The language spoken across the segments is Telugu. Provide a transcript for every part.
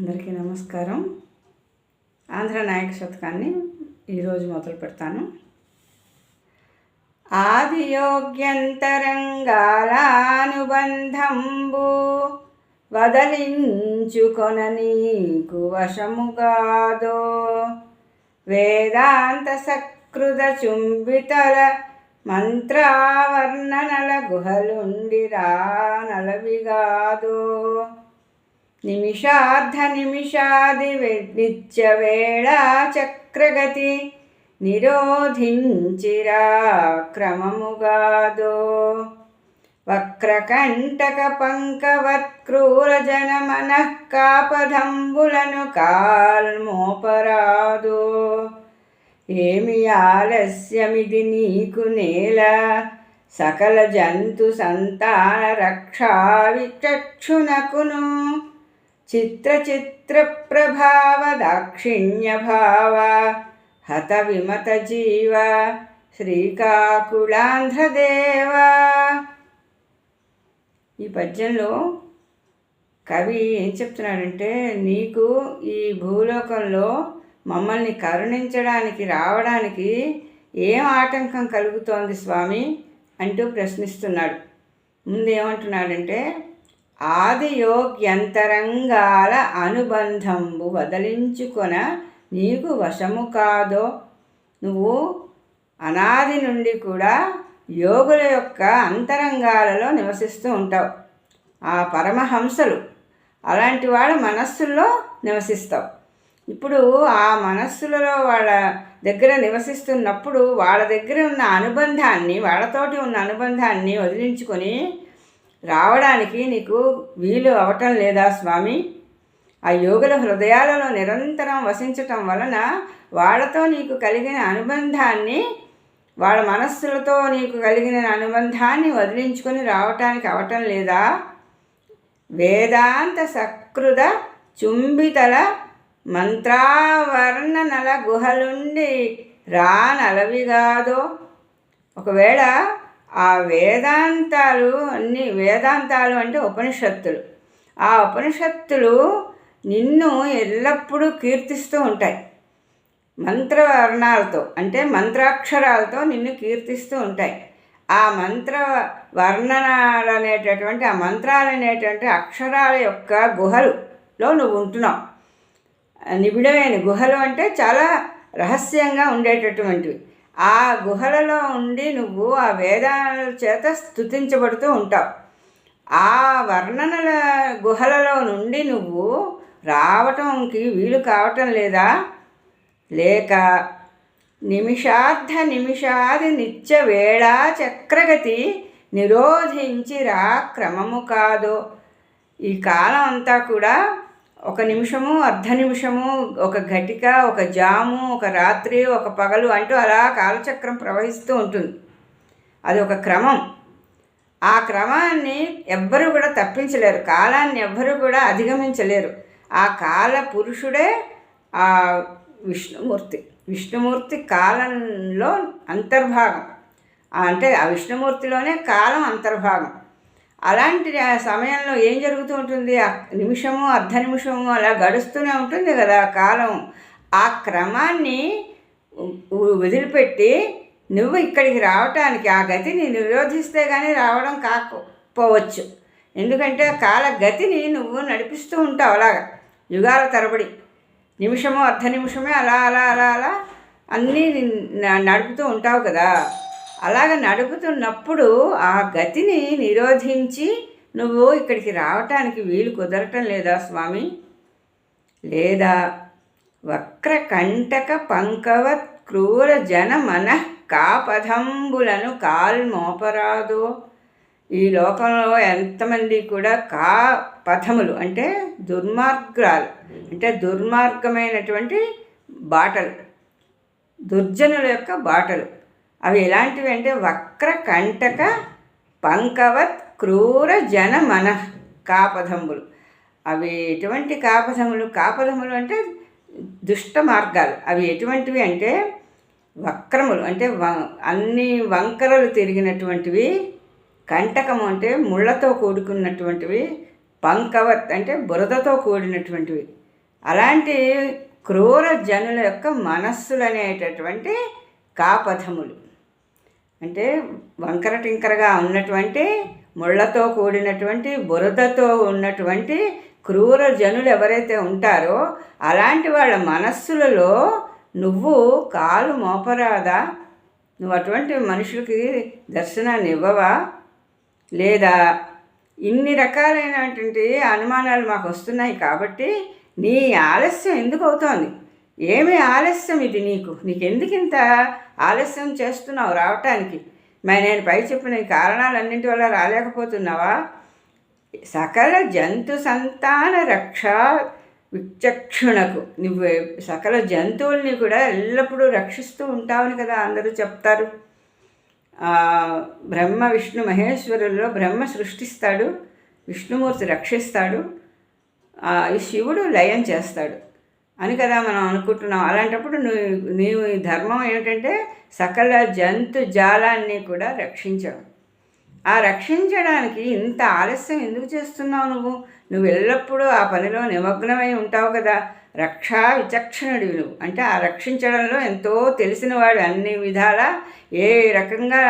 అందరికీ నమస్కారం. ఆంధ్ర నాయక శతకాన్ని ఈరోజు మొదలు పెడతాను. ఆదియోగ్యంతరంగాలానుబంధంబు వదలించుకొన నీకు వశముగాదో. వేదాంత సకృత చుంబితల మంత్రావర్ణనల గుహలుండిరా నలవిగాదో. నిమిషార్ధ నిమిషాది నిత్య వేళా చక్రగతి నిరోధించిరా క్రమముగాదో వక్రకంటక పంకవత్క్రూర జన మనః కాపదంబులను ఏమి ఆలస్యమిది నీకు నేల? సకల జంతు సంతాన రక్షా విచక్షునకును చిత్ర చిత్ర ప్రభావ హత విమత జీవ శ్రీకాకుళాంధ్రదేవ ఈ పద్యంలో కవి ఏం చెప్తున్నాడంటే నీకు ఈ భూలోకంలో మమ్మల్ని కరుణించడానికి రావడానికి ఏం ఆటంకం కలుగుతోంది స్వామి? అంటూ ప్రశ్నిస్తున్నాడు. ముందు ఆదియోగ్యంతరంగాల అనుబంధంబు వదిలించుకొన నీకు వశము కాదో. నువ్వు అనాది నుండి కూడా యోగుల యొక్క అంతరంగాలలో నివసిస్తూ ఉంటావు. ఆ పరమహంసలు అలాంటి వాళ్ళ మనస్సుల్లో నివసిస్తావు. ఇప్పుడు ఆ మనస్సులలో వాళ్ళ దగ్గర నివసిస్తున్నప్పుడు వాళ్ళ దగ్గర ఉన్న అనుబంధాన్ని వాళ్ళతోటి ఉన్న అనుబంధాన్ని వదిలించుకొని రావడానికి నీకు వీలు అవటం లేదా స్వామి? ఆ యోగుల హృదయాలలో నిరంతరం వసించటం వలన వాళ్ళతో నీకు కలిగిన అనుబంధాన్ని వాళ్ళ మనస్సులతో నీకు కలిగిన అనుబంధాన్ని వదిలించుకొని రావటానికి అవటం లేదా? వేదాంత సకృద చుంబితల మంత్రావర్ణనల గుహలుండి రానలవిగాదో. ఒకవేళ ఆ వేదాంతాలు అన్ని వేదాంతాలు అంటే ఉపనిషత్తులు. ఆ ఉపనిషత్తులు నిన్ను ఎల్లప్పుడూ కీర్తిస్తూ ఉంటాయి. మంత్రవర్ణాలతో అంటే మంత్రాక్షరాలతో నిన్ను కీర్తిస్తూ ఉంటాయి. ఆ మంత్ర వర్ణనాలు అనేటటువంటి ఆ మంత్రాలు అనేటువంటి అక్షరాల యొక్క గుహలులో నువ్వు ఉంటున్నావు. నిబిడమైన గుహలు అంటే చాలా రహస్యంగా ఉండేటటువంటివి. ఆ గుహలలో ఉండి నువ్వు ఆ వేదాల చేత స్థుతించబడుతూ ఉంటావు. ఆ వర్ణనల గుహలలో నుండి నువ్వు రావటంకి వీలు కావటం లేదా? లేక నిమిషార్ధ నిమిషాది నిత్య వేళా చక్రగతి నిరోధించి రా క్రమము కాదో? ఈ కాలం అంతా కూడా ఒక నిమిషము అర్ధ నిమిషము ఒక ఘటిక ఒక జాము ఒక రాత్రి ఒక పగలు అంటూ అలా కాలచక్రం ప్రవహిస్తూ ఉంటుంది. అది ఒక క్రమం. ఆ క్రమాన్ని ఎవ్వరూ కూడా తప్పించలేరు. కాలాన్ని ఎవ్వరూ కూడా అధిగమించలేరు. ఆ కాల పురుషుడే ఆ విష్ణుమూర్తి. విష్ణుమూర్తి కాలంలో అంతర్భాగం. అంటే ఆ విష్ణుమూర్తిలోనే కాలం అంతర్భాగం. అలాంటి సమయంలో ఏం జరుగుతూ ఉంటుంది? ఆ నిమిషము అర్ధ నిమిషము అలా గడుస్తూనే ఉంటుంది కదా కాలం. ఆ క్రమాన్ని వదిలిపెట్టి నువ్వు ఇక్కడికి రావటానికి ఆ గతిని నిరోధిస్తే కానీ రావడం కాకపోవచ్చు. ఎందుకంటే కాల గతిని నువ్వు నడిపిస్తూ ఉంటావు అలాగా యుగాల తరబడి. నిమిషము అర్ధ నిమిషమే అలా అలా అలా అలా అన్నీ నడుపుతూ ఉంటావు కదా. అలాగ నడుపుతున్నప్పుడు ఆ గతిని నిరోధించి నువ్వు ఇక్కడికి రావటానికి వీలు కుదరటం లేదా స్వామి? లేదా వక్ర కంటక పంకవత్ క్రూర జన మన కాపథంబులను కాల్మోపరాదో ఈ లోకంలో ఎంతమంది కూడా కా పథములు అంటే దుర్మార్గాలు అంటే దుర్మార్గమైనటువంటి బాటలు దుర్జనుల యొక్క బాటలు. అవి ఎలాంటివి అంటే వక్ర కంటక పంకవత్ క్రూర జన మన కాపధములు. అవి ఎటువంటి కాపధములు? కాపధములు అంటే దుష్ట మార్గాలు. అవి ఎటువంటివి అంటే వక్రములు. అంటే వ అన్ని వంకరలు తిరిగినటువంటివి కంటకము అంటే ముళ్ళతో కూడుకున్నటువంటివి పంకవత్ అంటే బురదతో కూడినటువంటివి. అలాంటి క్రూర జనుల యొక్క మనస్సులు అనేటటువంటి కాపథములు అంటే వంకర టింకరగా ఉన్నటువంటి ముళ్ళతో కూడినటువంటి బురదతో ఉన్నటువంటి క్రూర జనులు ఎవరైతే ఉంటారో అలాంటి వాళ్ళ మనస్సులలో నువ్వు కాలు మోపరాదా? నువ్వు అటువంటి మనుషులకి దర్శనాన్ని ఇవ్వవా? లేదా ఇన్ని రకాలైనటువంటి అనుమానాలు మాకు వస్తున్నాయి కాబట్టి నీ ఆలస్యం ఎందుకు అవుతోంది? ఏమి ఆలస్యం ఇది నీకు? నీకెందుకింత ఇంత ఆలస్యం చేస్తున్నావు రావటానికి? మరి నేను పై చెప్పిన కారణాలన్నింటి వల్ల రాలేకపోతున్నావా? సకల జంతు సంతాన రక్ష విచక్షణకు. నువ్వు సకల జంతువుల్ని కూడా ఎల్లప్పుడూ రక్షిస్తూ ఉంటావని కదా అందరూ చెప్తారు. బ్రహ్మ విష్ణు మహేశ్వరుల్లో బ్రహ్మ సృష్టిస్తాడు విష్ణుమూర్తి రక్షిస్తాడు శివుడు లయం చేస్తాడు. అని కదా మనం అనుకుంటున్నాం. అలాంటప్పుడు నువ్వు నీవు ధర్మం ఏమిటంటే సకల జంతు జాలాన్ని కూడా రక్షించావు ఆ రక్షించడానికి ఇంత ఆలస్యం ఎందుకు చేస్తున్నావు నువ్వు? నువ్వు ఎల్లప్పుడూ ఆ పనిలో నిమగ్నమై ఉంటావు కదా. రక్షా విచక్షణుడివి నువ్వు. అంటే ఆ రక్షించడంలో ఎంతో తెలిసినవాడు అన్ని విధాల ఏ రకంగా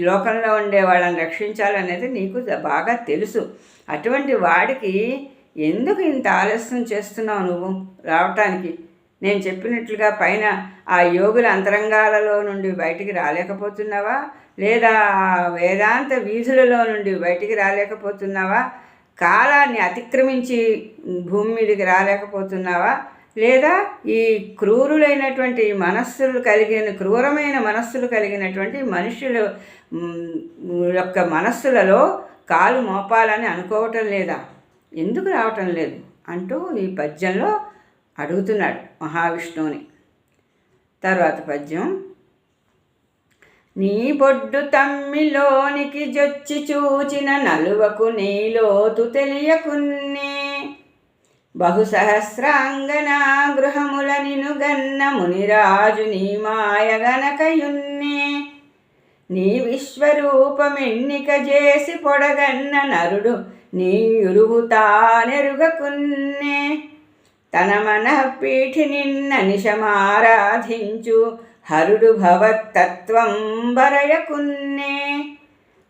లోకంలో ఉండే వాళ్ళని రక్షించాలనేది నీకు బాగా తెలుసు. అటువంటి వాడికి ఎందుకు ఇంత ఆలస్యం చేస్తున్నావు నువ్వు? రావటానికి. నేను చెప్పినట్లుగా పైన ఆ యోగుల అంతరంగాలలో నుండి బయటికి రాలేకపోతున్నావా? లేదా వేదాంత వీధులలో నుండి బయటికి రాలేకపోతున్నావా? కాలాన్ని అతిక్రమించి భూమి మీదకి రాలేకపోతున్నావా? లేదా ఈ క్రూరులైనటువంటి మనస్సులు కలిగిన క్రూరమైన మనస్సులు కలిగినటువంటి మనుషులు యొక్క మనస్సులలో కాలు మోపాలని అనుకోవటం లేదా? ఎందుకు రావటం లేదు? అంటూ ఈ పద్యంలో అడుగుతున్నాడు మహావిష్ణువుని. తర్వాత పద్యం నీ బొడ్డు తమ్మిలోనికి జొచ్చి చూచిన నలువకు నీలోతు తెలియకున్నే. బహుసహస్రాంగనా గృహముల నిను గన్న మునిరాజు నీ మాయగనకయున్నే నీ విశ్వరూపమెన్నిక చేసి పొడగన్న నరుడు నీ తానెరుగకున్నే తన మనపీఠి నిన్న నిశమారాధించు హరుడు భవత్తత్వం బరయకున్నే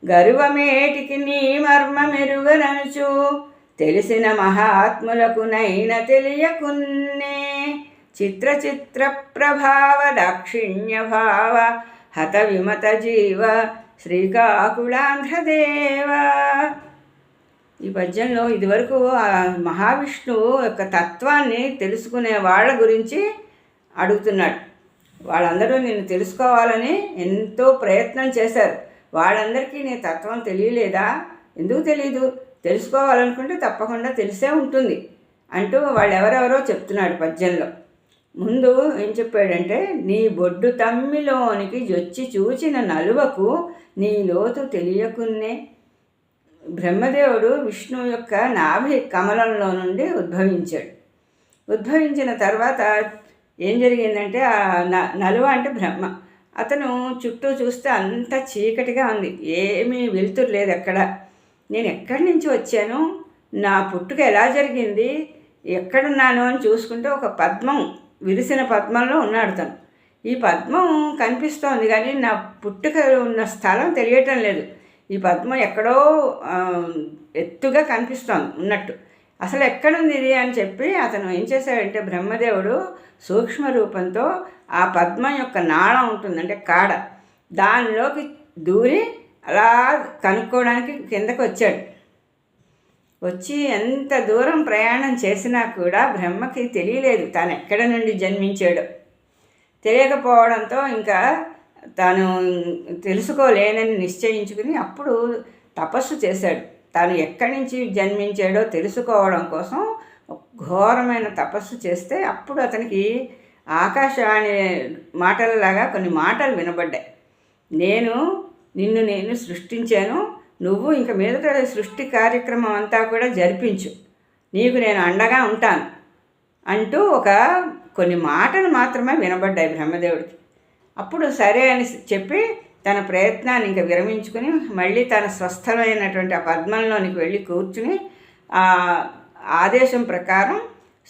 గరువమేటికి నీ మర్మమెరుగననుచు తెలిసిన మహాత్ములకు నైన తెలియకున్నే చిత్ర చిత్ర ప్రభావ దాక్షిణ్య భావ హత విమత జీవ శ్రీకాకుళాంధ్రదేవా. ఈ పద్యంలో ఇదివరకు ఆ మహావిష్ణువు యొక్క తత్వాన్ని తెలుసుకునే వాళ్ళ గురించి అడుగుతున్నాడు. వాళ్ళందరూ నేను తెలుసుకోవాలని ఎంతో ప్రయత్నం చేశారు. వాళ్ళందరికీ నీ తత్వం తెలియలేదా? ఎందుకు తెలియదు తెలుసుకోవాలనుకుంటే తప్పకుండా తెలిసే ఉంటుంది అంటూ వాళ్ళు ఎవరెవరో చెప్తున్నాడు పద్యంలో. ముందు ఏం చెప్పాడంటే నీ బొడ్డు తమ్మిలోనికి జొచ్చి చూచిన నలువకు నీ లోతు తెలియకున్నే. బ్రహ్మదేవుడు విష్ణువు యొక్క నాభి కమలంలో నుండి ఉద్భవించాడు. ఉద్భవించిన తర్వాత ఏం జరిగిందంటే ఆ నలువ అంటే బ్రహ్మ. అతను చుట్టూ చూస్తే అంత చీకటిగా ఉంది. ఏమీ వెలుతురు లేదు ఎక్కడ నేను ఎక్కడి నుంచి వచ్చాను? నా పుట్టుక ఎలా జరిగింది? ఎక్కడున్నాను అని చూసుకుంటే ఒక పద్మం విరిసిన పద్మంలో ఉన్నాడు తను. ఈ పద్మం కనిపిస్తోంది కానీ నా పుట్టుక ఉన్న స్థలం తెలియటం లేదు. ఈ పద్మం ఎక్కడో ఎత్తుగా కనిపిస్తోంది ఉన్నట్టు. అసలు ఎక్కడుంది ఇది అని చెప్పి అతను ఏం చేశాడంటే బ్రహ్మదేవుడు సూక్ష్మ రూపంతో ఆ పద్మం యొక్క నాళం ఉంటుంది అంటే కాడ. దానిలోకి దూరి అలా కనుక్కోవడానికి కిందకు వచ్చాడు. వచ్చి ఎంత దూరం ప్రయాణం చేసినా కూడా బ్రహ్మకి తెలియలేదు తాను ఎక్కడ నుండి జన్మించాడో. తెలియకపోవడంతో ఇంకా తాను తెలుసుకోలేనని నిశ్చయించుకుని అప్పుడు తపస్సు చేశాడు. తాను ఎక్కడి నుంచి జన్మించాడో తెలుసుకోవడం కోసం ఘోరమైన తపస్సు చేస్తే అప్పుడు అతనికి ఆకాశవాణి మాటలలాగా కొన్ని మాటలు వినబడ్డాయి. నేను నిన్ను నేను సృష్టించాను. నువ్వు ఇంక మీదట సృష్టి కార్యక్రమం అంతా కూడా జరిపించు. నీకు నేను అండగా ఉంటాను. అంటూ ఒక కొన్ని మాటలు మాత్రమే వినబడ్డాయి బ్రహ్మదేవుడికి. అప్పుడు సరే అని చెప్పి తన ప్రయత్నాన్ని ఇంకా విరమించుకుని మళ్ళీ తన స్వస్థమైనటువంటి ఆ పద్మంలోనికి వెళ్ళి కూర్చుని ఆ ఆదేశం ప్రకారం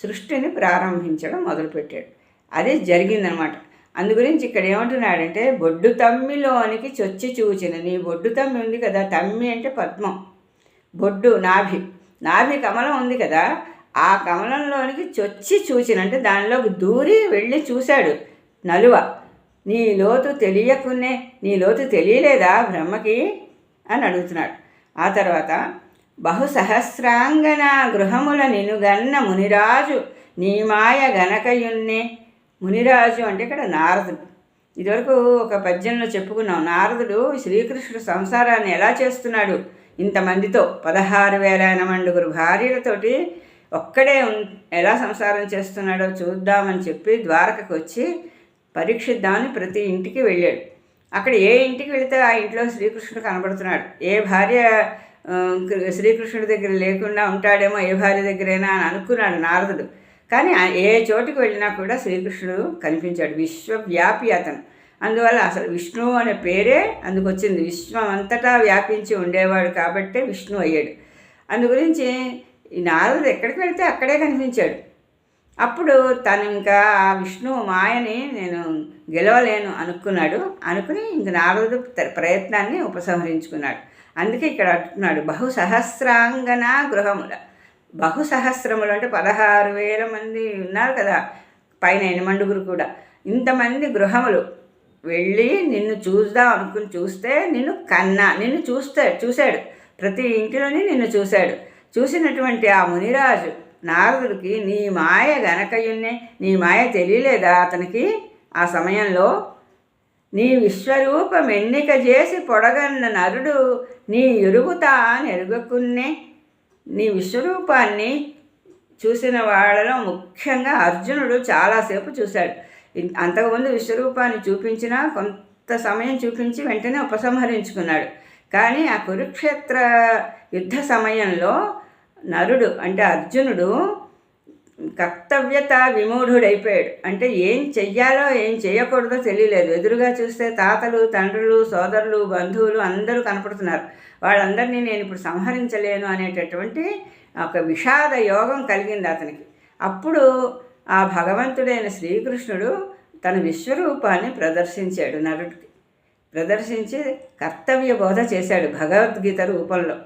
సృష్టిని ప్రారంభించడం మొదలుపెట్టాడు. అది జరిగిందనమాట. అందు గురించి ఇక్కడ ఏమంటున్నాడంటే బొడ్డు తమ్మిలోనికి చొచ్చి చూచిన నీ బొడ్డు తమ్మి ఉంది కదా తమ్మి అంటే పద్మం. బొడ్డు నాభి. నాభి కమలం ఉంది కదా ఆ కమలంలోనికి చొచ్చి చూచిన అంటే దానిలోకి దూరి వెళ్ళి చూశాడు నలువ. నీ లోతు తెలియకునే నీ లోతు తెలియలేదా బ్రహ్మకి? అని అడుగుతున్నాడు. ఆ తర్వాత బహుసహస్రాంగన గృహముల నినుగన్న మునిరాజు నీ మాయ గనకయున్నే మునిరాజు అంటే ఇక్కడ నారదుడు. ఇదివరకు ఒక పద్యంలో చెప్పుకున్నాం నారదుడు శ్రీకృష్ణుడు సంసారాన్ని ఎలా చేస్తున్నాడు? ఇంతమందితో పదహారు వేల ఎనమండుగురు భార్యలతోటి ఒక్కడే ఎలా సంసారం చేస్తున్నాడో చూద్దామని చెప్పి ద్వారకకు వచ్చి పరీక్షిద్దామని ప్రతి ఇంటికి వెళ్ళాడు. అక్కడ ఏ ఇంటికి వెళితే ఆ ఇంట్లో శ్రీకృష్ణుడు కనబడుతున్నాడు. ఏ భార్య శ్రీకృష్ణుడి దగ్గర లేకుండా ఉంటాడేమో ఏ భార్య దగ్గరైనా అని అనుకున్నాడు నారదుడు. కానీ ఏ చోటుకు వెళ్ళినా కూడా శ్రీకృష్ణుడు కనిపించాడు. విశ్వవ్యాపి అతను. అందువల్ల అసలు విష్ణువు అనే పేరే అందుకొచ్చింది. విశ్వం అంతటా వ్యాపించి ఉండేవాడు కాబట్టే విష్ణు అయ్యాడు. అందు గురించి ఈ నారదుడు ఎక్కడికి వెళ్తే అక్కడే కనిపించాడు. అప్పుడు తను ఇంకా ఆ విష్ణువు మాయని నేను గెలవలేను అనుకున్నాడు. అనుకుని ఇంక నారదుడు ప్రయత్నాన్ని ఉపసంహరించుకున్నాడు. అందుకే ఇక్కడ అంటున్నాడు బహు సహస్రాంగన గృహముల బహుసహస్రములు అంటే పదహారు వేల మంది ఉన్నారు కదా పైన ఎనిమండుగురు కూడా. ఇంతమంది గృహములు వెళ్ళి నిన్ను చూద్దాం అనుకుని చూస్తే నిన్ను కన్నా నిన్ను చూస్తే చూశాడు. ప్రతి ఇంటిలోని నిన్ను చూశాడు. చూసినటువంటి ఆ మునిరాజు నారదుడికి నీ మాయ గనకయున్నే నీ మాయ తెలియలేదా అతనికి? ఆ సమయంలో నీ విశ్వరూపం ఎన్నిక చేసి పొడగన్న నరుడు నీ ఎరుగుతా నెరుగకున్నే నీ విశ్వరూపాన్ని చూసిన వాళ్ళలో ముఖ్యంగా అర్జునుడు చాలాసేపు చూశాడు. అంతకుముందు విశ్వరూపాన్ని చూపించినా కొంత సమయం చూపించి వెంటనే ఉపసంహరించుకున్నాడు. కానీ ఆ కురుక్షేత్ర యుద్ధ సమయంలో నరుడు అంటే అర్జునుడు కర్తవ్యత విమూఢుడైపోయాడు. అంటే ఏం చెయ్యాలో ఏం చేయకూడదో తెలియలేదు. ఎదురుగా చూస్తే తాతలు తండ్రులు సోదరులు బంధువులు అందరూ కనపడుతున్నారు. వాళ్ళందరినీ నేను ఇప్పుడు సంహరించలేను అనేటటువంటి ఒక విషాద యోగం కలిగింది అతనికి. అప్పుడు ఆ భగవంతుడైన శ్రీకృష్ణుడు తన విశ్వరూపాన్ని ప్రదర్శించాడు నరుడికి. ప్రదర్శించి కర్తవ్య బోధ చేశాడు భగవద్గీత రూపంలో.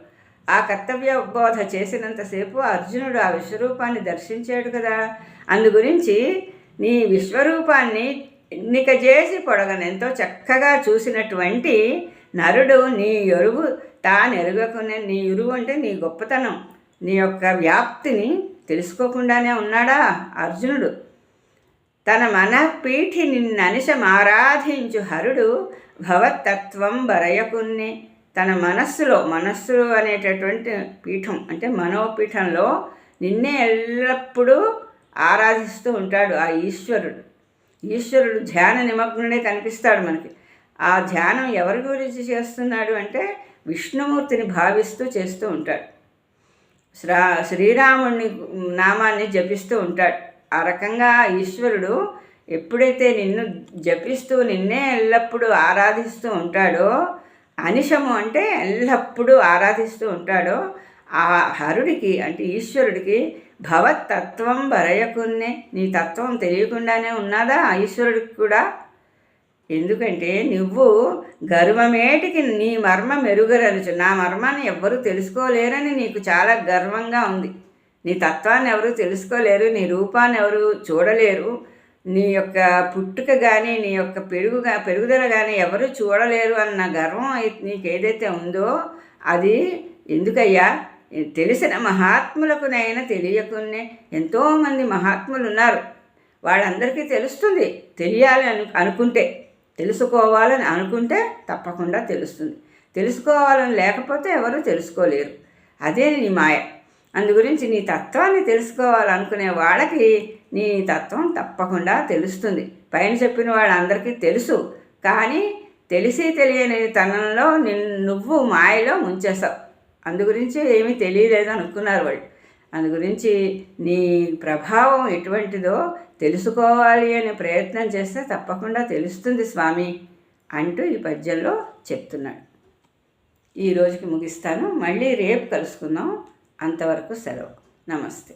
ఆ కర్తవ్య బోధ చేసినంతసేపు అర్జునుడు ఆ విశ్వరూపాన్ని దర్శించాడు కదా. అందు గురించి నీ విశ్వరూపాన్ని ఎన్నిక చేసి పొడగనెంతో చక్కగా చూసినటువంటి నరుడు నీ ఎరువు తానెరుగకునే నీ ఎరువు అంటే నీ గొప్పతనం. నీ యొక్క వ్యాప్తిని తెలుసుకోకుండానే ఉన్నాడా అర్జునుడు? తన మనపీఠి నిన్ననిశమారాధించు హరుడు భవతత్వం బరయకున్నే. తన మనస్సులో మనస్సు అనేటటువంటి పీఠం అంటే మనోపీఠంలో నిన్నే ఎల్లప్పుడూ ఆరాధిస్తూ ఉంటాడు ఆ ఈశ్వరుడు. ఈశ్వరుడు ధ్యాన నిమగ్నుడే కనిపిస్తాడు మనకి. ఆ ధ్యానం ఎవరి గురించి చేస్తున్నాడు అంటే విష్ణుమూర్తిని భావిస్తూ చేస్తూ ఉంటాడు. శ్రా శ్రీరాముని నామాన్ని జపిస్తూ ఉంటాడు. ఆ రకంగా ఈశ్వరుడు ఎప్పుడైతే నిన్ను జపిస్తూ నిన్నే ఎల్లప్పుడూ ఆరాధిస్తూ ఉంటాడో అనిశము అంటే ఎల్లప్పుడూ ఆరాధిస్తూ ఉంటాడో ఆ హరుడికి అంటే ఈశ్వరుడికి భవతత్వం బరయకున్నే నీ తత్వం తెలియకుండానే ఉన్నదా ఈశ్వరుడికి కూడా? ఎందుకంటే నువ్వు గర్వమేటికి నీ మర్మం మెరుగరలుచు నా మర్మాన్ని ఎవ్వరూ తెలుసుకోలేరని నీకు చాలా గర్వంగా ఉంది. నీ తత్వాన్ని ఎవరు తెలుసుకోలేరు నీ రూపాన్ని ఎవరు చూడలేరు. నీ యొక్క పుట్టుక కానీ నీ యొక్క పెరుగు పెరుగుదల కానీ ఎవరు చూడలేరు అన్న గర్వం నీకు ఏదైతే ఉందో అది ఎందుకయ్యా? తెలిసిన మహాత్ములకునైనా తెలియకునే ఎంతోమంది మహాత్ములు ఉన్నారు వాళ్ళందరికీ తెలుస్తుంది. తెలియాలి అను అనుకుంటే తెలుసుకోవాలని అనుకుంటే తప్పకుండా తెలుస్తుంది. తెలుసుకోవాలని లేకపోతే ఎవరు తెలుసుకోలేరు. అదే నీ మాయ. అందు గురించి నీ తత్వాన్ని తెలుసుకోవాలనుకునే వాళ్ళకి నీ తత్వం తప్పకుండా తెలుస్తుంది. పైన చెప్పిన వాళ్ళందరికీ తెలుసు. కానీ తెలిసి తెలియని తనంలో నువ్వు మాయలో ముంచేస్తావు అందు గురించి ఏమీ తెలియలేదు అనుకున్నారు వాళ్ళు. అందుగురించి నీ ప్రభావం ఎటువంటిదో తెలుసుకోవాలి అనే ప్రయత్నం చేస్తే తప్పకుండా తెలుస్తుంది స్వామి అంటూ ఈ పద్యంలో చెప్తున్నాడు. ఈ రోజుకి ముగిస్తాను. మళ్ళీ రేపు కలుసుకుందాం. అంతవరకు సెలవు. నమస్తే.